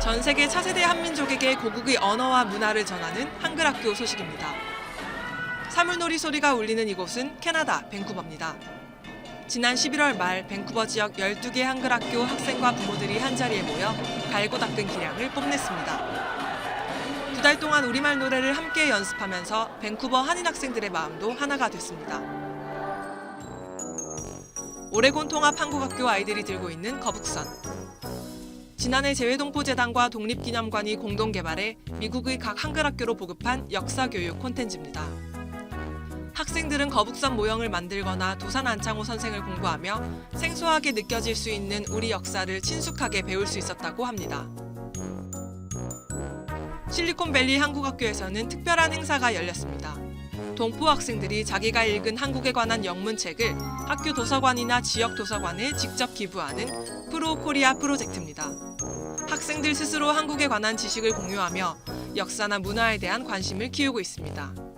전 세계 차세대 한민족에게 고국의 언어와 문화를 전하는 한글 학교 소식입니다. 사물놀이 소리가 울리는 이곳은 캐나다 밴쿠버입니다. 지난 11월 말 밴쿠버 지역 12개 한글 학교 학생과 부모들이 한자리에 모여 갈고 닦은 기량을 뽐냈습니다. 두 달 동안 우리말 노래를 함께 연습하면서 밴쿠버 한인 학생들의 마음도 하나가 됐습니다. 오레곤 통합 한국학교 아이들이 들고 있는 거북선. 지난해 재외동포재단과 독립기념관이 공동 개발해 미국의 각 한글 학교로 보급한 역사 교육 콘텐츠입니다. 학생들은 거북선 모형을 만들거나 도산 안창호 선생을 공부하며 생소하게 느껴질 수 있는 우리 역사를 친숙하게 배울 수 있었다고 합니다. 실리콘밸리 한국학교에서는 특별한 행사가 열렸습니다. 동포 학생들이 자기가 읽은 한국에 관한 영문책을 학교 도서관이나 지역 도서관에 직접 기부하는 프로 코리아 프로젝트입니다. 학생들 스스로 한국에 관한 지식을 공유하며 역사나 문화에 대한 관심을 키우고 있습니다.